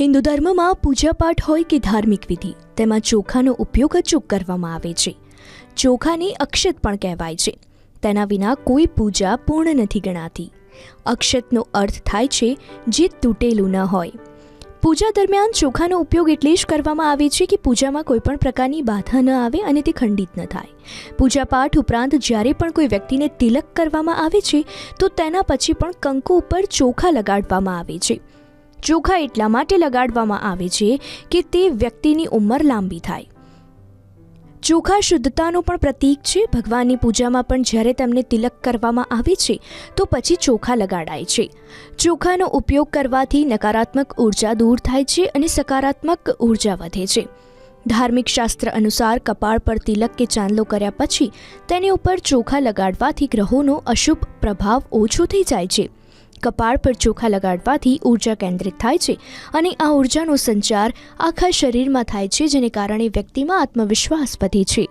હિન્દુ ધર્મમાં પૂજાપાઠ હોય કે ધાર્મિક વિધિ, તેમાં ચોખાનો ઉપયોગ અચૂક કરવામાં આવે છે. ચોખાને અક્ષત પણ કહેવાય છે. તેના વિના કોઈ પૂજા પૂર્ણ નથી ગણાતી. અક્ષતનો અર્થ થાય છે જે તૂટેલું ન હોય. પૂજા દરમિયાન ચોખાનો ઉપયોગ એટલે જ કરવામાં આવે છે કે પૂજામાં કોઈ પણ પ્રકારની બાધા ન આવે અને તે ખંડિત ન થાય. પૂજાપાઠ ઉપરાંત જ્યારે પણ કોઈ વ્યક્તિને તિલક કરવામાં આવે છે, તો તેના પછી પણ કંકુ ઉપર ચોખા લગાડવામાં આવે છે. ચોખા એટલા માટે લગાડવામાં આવે છે કે તે વ્યક્તિની ઉંમર લાંબી થાય. ચોખા શુદ્ધતાનું પણ પ્રતીક છે. ભગવાનની પૂજામાં પણ જ્યારે તેમને તિલક કરવામાં આવે છે, તો પછી ચોખા લગાડાય છે. ચોખાનો ઉપયોગ કરવાથી નકારાત્મક ઊર્જા દૂર થાય છે અને સકારાત્મક ઊર્જા વધે છે. ધાર્મિક શાસ્ત્ર અનુસાર કપાળ પર તિલક કે ચાંદલો કર્યા પછી તેની ઉપર ચોખા લગાડવાથી ગ્રહોનો અશુભ પ્રભાવ ઓછો થઈ જાય છે. કપાળ પર ચોખા લગાડવાથી ઊર્જા કેન્દ્રિત થાય છે અને આ ઉર્જાનો સંચાર આખા શરીરમાં થાય છે, જેને કારણે વ્યક્તિમાં આત્મવિશ્વાસ વધે છે.